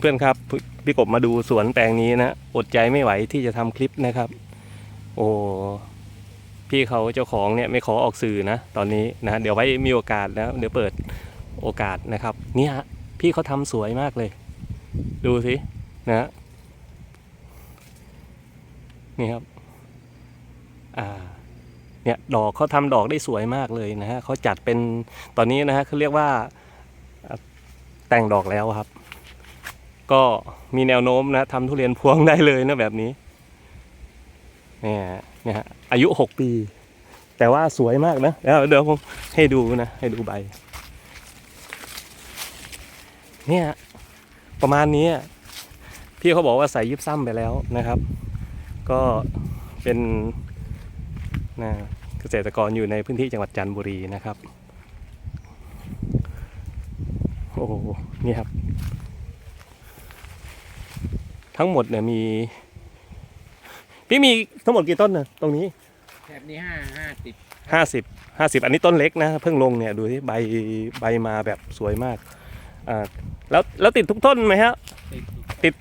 เพื่อนๆครับพี่กบมาดูสวนแปลงนี้นะอดใจไม่ไหวที่จะทำคลิปนะครับ โอ้พี่เขาเจ้าของเนี่ยไม่ขอออกสื่อนะตอนนี้นะเดี๋ยวไว้มีโอกาสแล้วเดี๋ยวเปิดโอกาสนะครับ เนี่ยพี่เขาทำสวยมากเลย ดูสินะนี่ครับอ่าเนี่ยดอกเขาทำดอกได้สวยมากเลยนะฮะเขาจัดเป็นตอนนี้นะฮะเขาเรียกว่าแต่งดอกแล้วครับ ก็มีแนวโน้มนะทำทุเรียนพวงได้เลยนะแบบนี้เนี่ยเนี่ยฮะอายุหกปี แต่ว่าสวยมากนะเดี๋ยวเดี๋ยวผมให้ดูนะ ให้ดูใบ เนี่ย ประมาณนี้ พี่เขาบอกว่าใส่ยิบซ้ำไปแล้วนะครับ ก็เป็นนะเกษตรกรอยู่ในพื้นที่จังหวัดจันทบุรีนะครับ โอ้โหนี่ครับ ทั้งหมดเนี่ยมี พี่มีทั้งหมดกี่ต้นนะตรงนี้แถบนี้ห้าห้าสิบห้าสิบห้าสิบอันนี้ต้นเล็กนะ เพิ่งลงเนี่ยดูที่ใบใบมาแบบสวยมากอ่าแล้วแล้วติดทุกต้นไหมฮะติด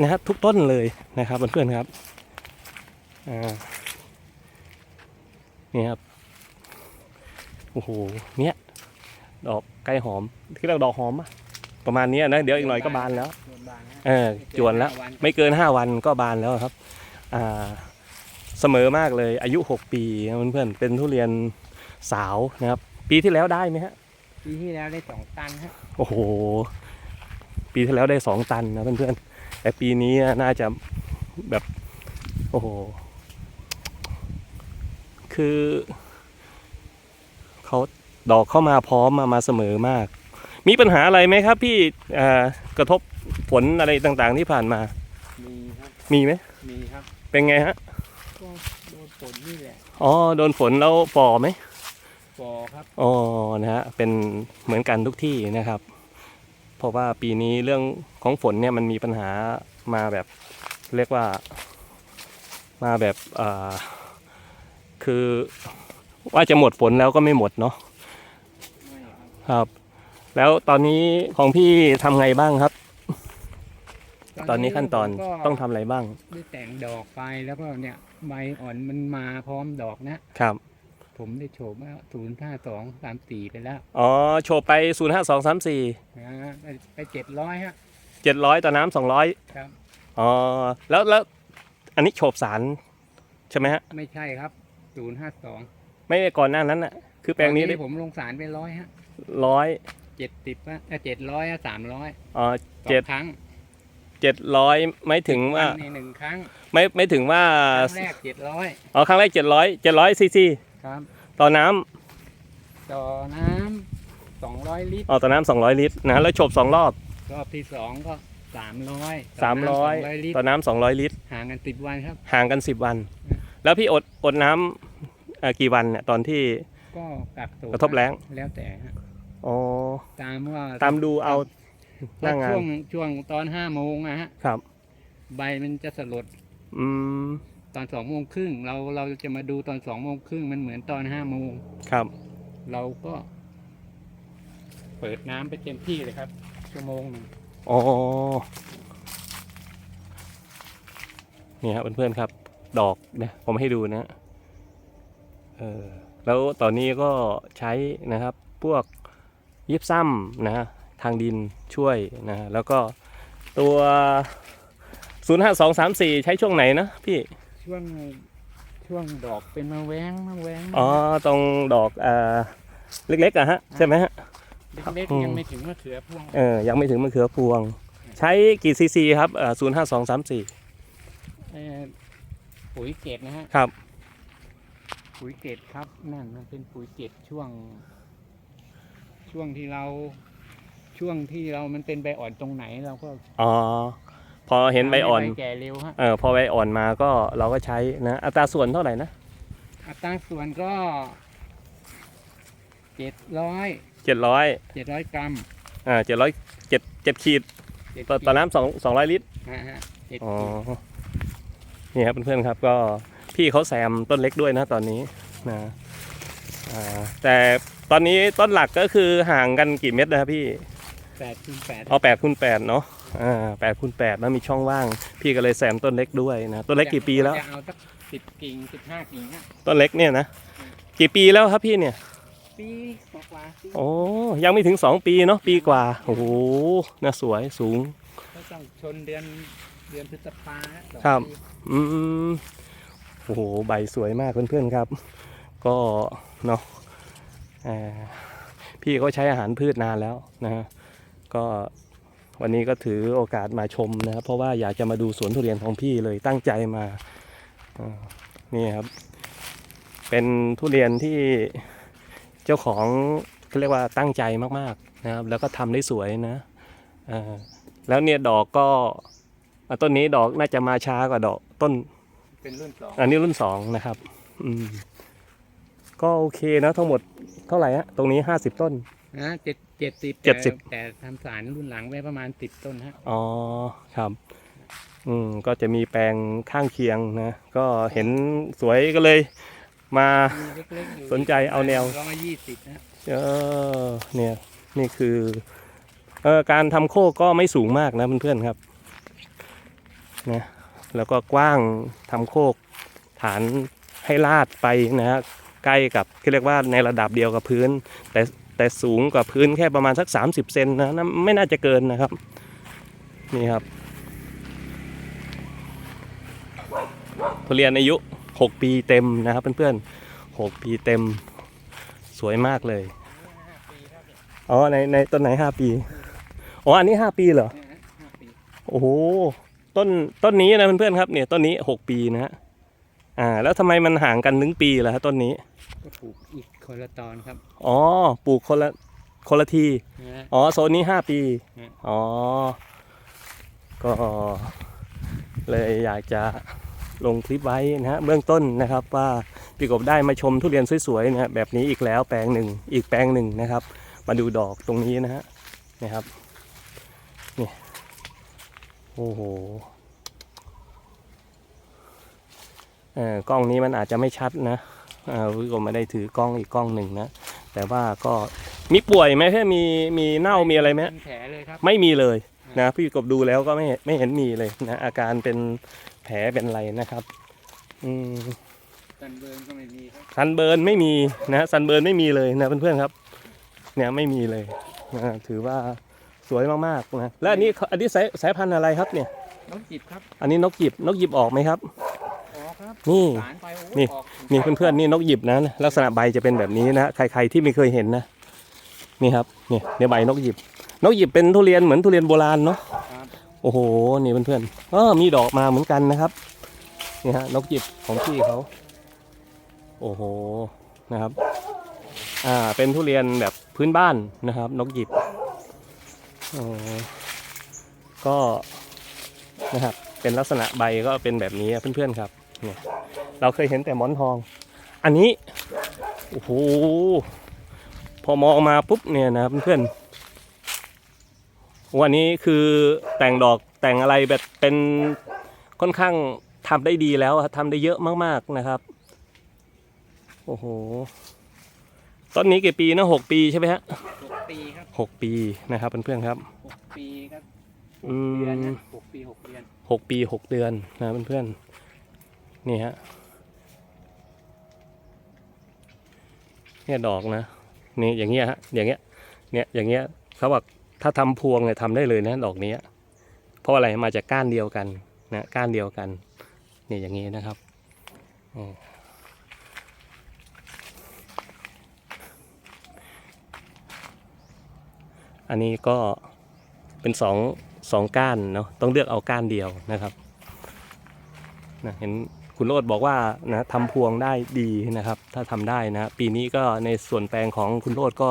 นะฮะทุกต้นเลยนะครับเพื่อนๆครับอ่านี่ครับโอ้โหเนี่ยดอกไก่หอมที่เราดอกหอมอะ ประมาณเนี้ยนะเดี๋ยวอีกหน่อยก็บานแล้วส่วนบางนะเออจวนแล้วห้าวันไม่เกิน5วันก็บานแล้วครับ อ่าเสมอมากเลยอายุ 6 ปีนะเพื่อนๆเป็นทุเรียนสาวนะครับ ปีที่แล้วได้ไหมฮะ ปีที่แล้วได้สองตันฮะโอ้โห ปีที่แล้วได้2ตันนะเพื่อนๆแต่ปีนี้น่าจะแบบ โอ้โห คือเขาดอกเข้ามาพร้อมมามาเสมอมาก มีปัญหาอะไรไหมครับพี่อ่ากระทบผลอะไรต่างๆที่ผ่านมา มีครับ มีไหมมีครับ เป็นไงฮะก็โดนฝนนี่แหละ อ๋อ โดนฝนแล้วฝ่อไหมฟอครับ อ๋อ นะฮะ เป็นเหมือนกันทุกที่นะครับ เพราะว่าปีนี้เรื่องของฝนเนี่ยมันมีปัญหามาแบบเรียกว่า มาแบบอ่าคือว่าจะหมดฝนแล้วก็ไม่หมดเนาะไม่ครับครับ แล้วตอนนี้ของพี่ทำไงบ้างครับ ตอนนี้ขั้นตอนผมก็ต้องทำอะไรบ้างได้แต่งดอกไปแล้วก็เนี่ยใบอ่อนมันมาพร้อมดอกนะ ครับ ผมได้โฉบมาศูนย์ห้าสองสามสี่ไปแล้วอ๋อ โชว์ไป 0 5 2 3 4 นะฮะไปไปเจ็ดร้อยฮะ 700 ต่อน้ำ200ครับ อ๋อ แล้วแล้วอันนี้โฉบสารใช่ไหมฮะ ไม่ใช่ครับศูนย์ห้าสองไม่ได้ก่อนหน้านั้นน่ะ คือแปลงนี้ได้ผมลงสารไปร้อยฮะร้อย เจ็ดสิบฮะเจ็ดร้อยสามร้อยอ๋อสอเจ็ดงครั้งเจ็ดร้อยไม่ถึงว่าในหนึ่งครั้ง ไม่ไม่ถึงว่าครั้งแรกเจ็ดร้อยอ๋อครั้งแรกเจ็ดร้อยเจ็ดร้อยซีซีครับต่อน้ต่อน้ำสองร้อยลิตรำอ๋อต่อน้ำสองร้อยลิตรนะแล้วโฉบสองรอบรอบที่สองก็สามร้อยสามร้อยลิตรต่อน้ำสองร้อยลิตร ห่างกันสิบวันครับ ห่างกันสิบวันอืมแล้วพี่อดอดน้ำเอ่อกี่วันเนี่ยตอนที่ก็กักตัวกระทบแรงแล้วแต่ฮะ อ๋อ ตามว่าตามดูเอาหน้างานช่วงช่วงตอนห้าโมงอะฮะครับ ใบมันจะสลด อืม ตอนสองโมงครึ่งเราเราจะมาดูตอนสองโมงครึ่งมันเหมือนตอนห้าโมงครับ เราก็ เปิดน้ำไปเต็มที่เลยครับ ชั่วโมงหนึ่งอ๋อ นี่ครับเพื่อนๆครับ ดอกเนี่ยผมให้ดูนะ เออ แล้วตอนนี้ก็ใช้นะครับ พวก ยิบซ้ำนะฮะทางดินช่วยนะฮะแล้วก็ตัว 05234 ใช้ช่วงไหนนะพี่ช่วงช่วงดอกเป็นมาแวงมาแวงอ๋อตรงดอกอ่าเล็กๆอะฮะใช่ไหมฮะเล็กอืมๆยังไม่ถึงมะเขือพวงเออยังไม่ถึงมะเขือพวง ใช้กี่ซีซีครับอ่า05234เอ่อปุ๋ยเกตนะฮะครับ ปุ๋ยเกตครับนั่นมันเป็นปุ๋ยเกตช่วง ช่วงที่เราช่วงที่เรามันเป็นใบอ่อนตรงไหนเราก็อ๋อพอเห็นใบอ่อนทำใแก่เร็วฮะเออพอใบอ่อนมาก็เราก็ใช้นะอัตราส่วนเท่าไหร่นะอัตราส่วนก็เจ็ดร้อยเจ็ดร้อยเจ็ดร้อยกรัมอ่าเจ็ดร้อยเจ็ดเจ็ดขีดเจ็ดต่อต่อน้ำสองสองร้อยลิตรนะฮะเจ็ดอ๋อขีดนี่ครับเพื่อนๆครับก็พี่เขาแซมต้นเล็กด้วยนะตอนนี้นะอ่าแต่ ตอนนี้ต้นหลักก็คือห่างกันกี่เมตรนะครับพี่แปดคูณแปดเอาแปดคูณแปดเนาะอ่าแปดคูณแปดแล้วมีช่องว่าง พี่ก็เลยแซมต้นเล็กด้วยนะต้นเล็กกี่ปีแล้วจะเอาสักสิบกิ่งสิบห้ากิ่งฮะต้นเล็กเนี่ยนะกี่ปีแล้วครับพี่เนี่ย ปีกว่าๆปีโอ้ยังไม่ถึงสองปีเนาะปีกว่าโอ้โหน่าสวยสูงก็ต้องชนเดือนเดือนพฤษภาฮะสองครับปีอืมโอ้โหใบสวยมากเพื่อนๆครับ ก็เนาะ อ่าพี่ก็ใช้อาหารพืชนานแล้วนะฮะก็วันนี้ก็ถือโอกาสมาชมนะครับ เพราะว่าอยากจะมาดูสวนทุเรียนของพี่เลยตั้งใจมาอ่านี่ครับ เป็นทุเรียนที่เจ้าของเขาเรียกว่าตั้งใจมากๆนะครับ แล้วก็ทำได้สวยนะอ่าแล้วเนี่ยดอกก็อะต้นนี้ดอกน่าจะมาช้ากว่าดอกต้น เป็นรุ่นสองอันนี้รุ่นสองนะครับ อืม ก็โอเคนะทั้งหมดเท่าไหร่ฮะตรงนี้ห้าสิบต้น นะเจ็ดเจ็ดสิบเจ็ดสิบแต่ทำสารรุ่นหลังไว้ประมาณสิบต้นฮะ อ๋อครับอืมก็จะมีแปลงข้างเคียงนะ ก็เห็นสวยก็เลยมา มีเล็กๆอยู่สนใจเอาแนว ร้อยยี่สิบนะเออเนี่ยนี่คือเออการทำโคกก็ไม่สูงมากนะเพื่อนๆครับนะแล้วก็กว้างทำโคกฐานให้ลาดไปนะฮะ ใกล้กับที่เรียกว่าในระดับเดียวกับพื้น แต่แต่สูงกว่าพื้นแค่ประมาณสัก 30 เซนนะนะไม่น่าจะเกินนะครับ นี่ครับ ทุเรียนอายุ 6 ปีเต็มนะครับเพื่อนๆ6ปีเต็มสวยมากเลย อ๋อ ในในต้นไหนห้าปี อ๋อ อันนี้ห้าปีเหรอโอ้โหต้นต้นนี้นะเพื่อนๆครับเนี่ยต้นนี้หกปีนะฮะอ่าแล้วทำไมมันห่างกันถึงปีล่ะฮะต้นนี้ ก็ปลูกอีกคนละตอนครับอ๋อปลูกคนละคนละทีนะฮะ อ๋อโซนนี้ห้าปีอืมอ๋อก็เลยอยากจะลงคลิปไว้นะฮะเบื้องต้นนะครับว่าพี่กบได้มาชมทุเรียนสวยๆนะฮะแบบนี้อีกแล้วแปลงหนึ่งอีกแปลงหนึ่งนะครับ มาดูดอกตรงนี้นะฮะนะครับนี่โอ้โหเอ่อกล้องนี้มันอาจจะไม่ชัดนะอ่า พี่กบไม่ได้ถือกล้องอีกกล้องหนึ่งนะ แต่ว่าก็มีป่วยไหมแค่มีมีเน่ามีอะไรไหมเป็นแผลเลยครับ ไม่มีเลยนะ พี่กบดูแล้วก็ไม่ไม่เห็นมีเลยนะอาการเป็นแผลเป็นอะไรนะครับ อืมกันเบิร์นก็ไม่มีครับซันเบิร์นไม่มีนะซันเบิร์นไม่มีเลยนะเพื่อนๆครับ เนี่ยไม่มีเลยนะถือว่าสวยมากๆนะแล้วอันนี้อันนี้สายสายพันธุ์อะไรครับเนี่ย น้องจิบครับ อันนี้นกหยิบนกหยิบออกไหมครับอ๋อครับ นี่ สารไปโอ้นี่ ออกนี่เพื่อนๆนี่นกหยิบนะ ลักษณะใบจะเป็นแบบนี้นะใครๆที่ไม่เคยเห็นนะนี่ครับนี่ในใบนกหยิบ นกหยิบเป็นทุเรียนเหมือนทุเรียนโบราณเนาะครับโอ้โหนี่เพื่อนๆเออมีดอกมาเหมือนกันนะครับนี่ฮะนกหยิบของพี่เขาโอ้โหนะครับอ่าเป็นทุเรียนแบบพื้นบ้านนะครับ นกหยิบโอ้ก็นะครับเป็นลักษณะใบก็เป็นแบบนี้เพื่อนๆครับ เนี่ยเราเคยเห็นแต่หมอนทอง อันนี้โอ้โหพอมองมาปุ๊บเนี่ยนะครับเพื่อนๆวันนี้คือแต่งดอกแต่งอะไรแบบเป็นค่อนข้างทำได้ดีแล้วอะทำได้เยอะมากๆนะครับ โอ้โหต้นนี้กี่ปีนะหกปีใช่ไหมฮะหกปีครับหกปีนะครับเพื่อนๆครับหกปีครับหอืกมเดือนนะหกปีหกเดือนหกปีหกเดือนนะเพื่อนๆ นี่ฮะเนี่ยดอกนะนี่อย่างเงี้ยฮะอย่างเงี้ยเนี่ยอย่างเงี้ยเขาบอกถ้าทำพวงเนี่ยทำได้เลยนะดอกนี้เพราะอะไรมาจากก้านเดียวกันนะก้านเดียวกันนี่อย่างงี้นะครับอันนี้ก็เป็นสองสองก้านเนาะต้องเลือกเอาก้านเดียวนะครับนะเห็น คุณโรดบอกว่านะทำพวงได้ดีนะครับ ถ้าทำได้นะปีนี้ก็ในส่วนแปลงของคุณโรดก็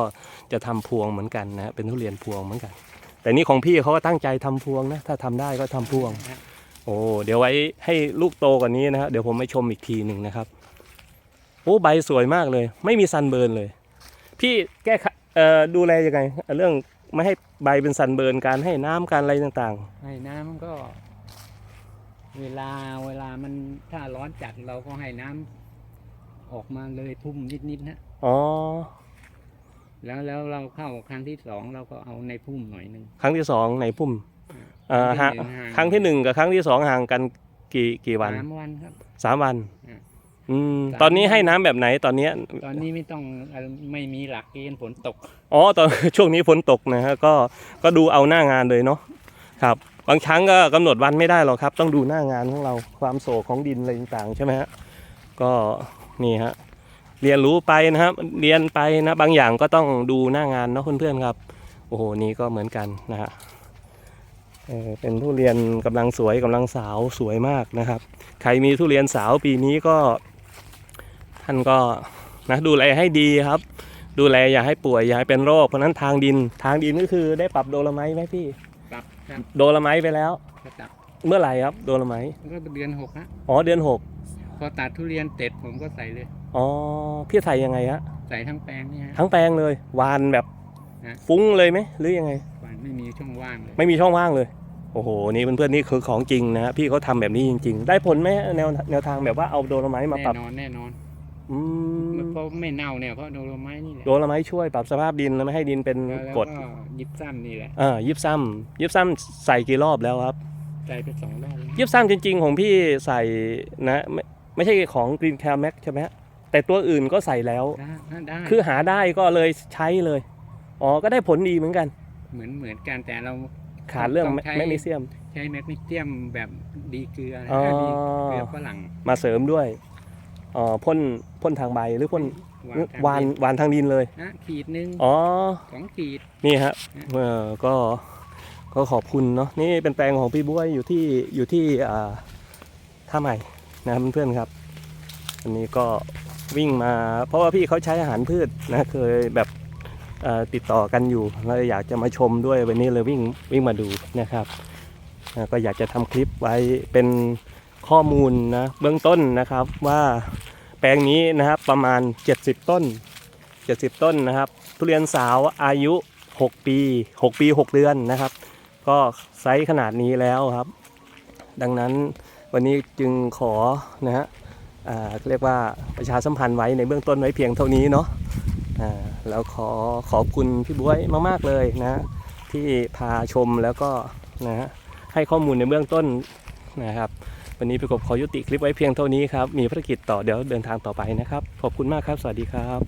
จะทำพวงเหมือนกันนะเป็นทุเรียนพวงเหมือนกัน แต่นี่ของพี่เขาก็ตั้งใจทำพวงนะถ้าทำได้ก็ทำพวงนะโอ้เดี๋ยวไว้ให้ลูกโตกว่านี้นะครับเดี๋ยวผมไปชมอีกทีหนึ่งนะครับโอ้ใบสวยมากเลย ไม่มีซันเบิร์นเลย พี่แก้ดูแลยังไง เรื่องไม่ให้ใบเป็นซันเบิร์นการให้น้ำการอะไรต่างๆ ให้น้ำก็ เวลาเวลามันถ้าร้อนจัดเราก็ให้น้ำออกมาเลยพุ่มนิดๆนะๆอ๋อ แล้วแล้วเราเข้าครั้งที่สองเราก็เอาในพุ่มหน่อยหนึ่งครั้งที่สองในพุ่มเอ่อฮะครั้งที่หนึ่งกับครั้งที่สองห่างกันกี่กี่วันสามวันครับ สามวันอืมอืม สาม ตอนนี้ให้น้ำแบบไหนตอนเนี้ยตอนนี้ไม่ต้องไม่มีหลักเกณฑ์ฝนตก อ๋อตอน ช่วงนี้ฝนตกนะฮะก็ก็ดูเอาหน้างานเลยเนาะครับ บางครั้งก็กำหนดวันไม่ได้หรอกครับ ต้องดูหน้างานของเราความโศกของดินอะไรต่างๆใช่ไหมฮะก็นี่ฮะเรียนรู้ไปนะครับ เรียนไปนะบางอย่างก็ต้องดูหน้างานเนาะเพื่อนๆครับ โอ้โหนี่ก็เหมือนกันนะฮะเออเป็นทุเรียนกำลังสวยกำลังสาวสวยมากนะครับ ใครมีทุเรียนสาวปีนี้ก็ ท่านก็นะดูแลให้ดีครับ ดูแลอย่าให้ป่วยอย่าให้เป็นโรคเพราะนั้นทางดินทางดินก็คือได้ปรับโดลไมต์ไหมพี่ ครับโดลไมต์ไปแล้ว ก็ตัดเมื่อไหร่ครับ โดลไมต์ก็เดือนหกฮะอ๋อเดือนหกพอตัดทุเรียนเสร็จผมก็ใส่เลย อ๋อพี่ใส่ยังไงฮะใส่ทั้งแปลงนี่ฮะ ทั้งแปลงเลยวานแบบฮะฟุ้งเลยไหมหรือยังไงวางไม่มีช่องว่างเลย ไม่มีช่องว่างเลย โอ้โห นี่เพื่อนๆนี่คือของจริงนะฮะพี่เขาทำแบบนี้จริง ๆ ได้ผลไหมแนวแนวทางแบบว่าเอาโดลไมต์มาแน่ปรับ นอนแน่นอน อืมเพราะไม่เน่าเนี่ยเพราะโดโลไม้นี่แหละโดลไมต์ช่วยปรับสภาพดินแล้วไม่ให้ดินเป็นแล้วกรดก็ยิบซ้ำนี่แหละอ่ายิบซ้ำยิบซ้ำใส่กี่รอบแล้วครับ ใส่ไปสองรอบแล้วยิบซ้ำจริง ๆ ของพี่ใส่นะ ไม่ไม่ใช่ของ Green c a r Max ใช่ไหมฮะแต่ตัวอื่นก็ใส่แล้ว ได้ได้คือหาได้ก็เลยใช้เลย อ๋อ ก็ได้ผลดีเหมือนกัน เหมือนเหมือนกันแต่เรา ขาดเรื่องต้องแมใช้ แมกนีเซียม ใช้แมกนีเซียมแบบดีเกลือนะอ๋อ ดีเกลือฝรั่งมาเสริมด้วย อ๋อพ่นพ่นทางใบหรือพ่นวางวานวานทางดินเลยนะขีดหนึ่งอ๋อสองขีดนี่ฮะเออก็ก็ขอบคุณเนาะนี่เป็นแปลงของพี่บุ้ยอยู่ที่อยู่ที่อ่าท่าใหม่นะครับเพื่อนๆครับอันนี้ก็วิ่งมา เพราะว่าพี่เขาใช้อาหารพืชนะเคยแบบเอ่อติดต่อกันอยู่แล้วอยากจะมาชมด้วยวันนี้เลยวิ่งวิ่งมาดูนะครับอ่าก็อยากจะทำคลิปไว้เป็น ข้อมูลนะเบื้องต้นนะครับว่าแปลงนี้นะครับประมาณ 70 ต้น 70 ต้นนะครับ ทุเรียนสาวอายุ 6 ปี 6 ปี 6 เดือนนะครับ ก็ไซส์ขนาดนี้แล้วครับ ดังนั้นวันนี้จึงขอนะฮะเรียกว่าประชาสัมพันธ์ไว้ในเบื้องต้นไว้เพียงเท่านี้เนาะแล้วขอขอบคุณพี่บวยมาก ๆ เลยนะที่พาชมแล้วก็นะฮะให้ข้อมูลในเบื้องต้นนะครับ วันนี้พี่กบขอยุติคลิปไว้เพียงเท่านี้ครับ มีภารกิจต่อเดี๋ยวเดินทางต่อไปนะครับ ขอบคุณมากครับ สวัสดีครับ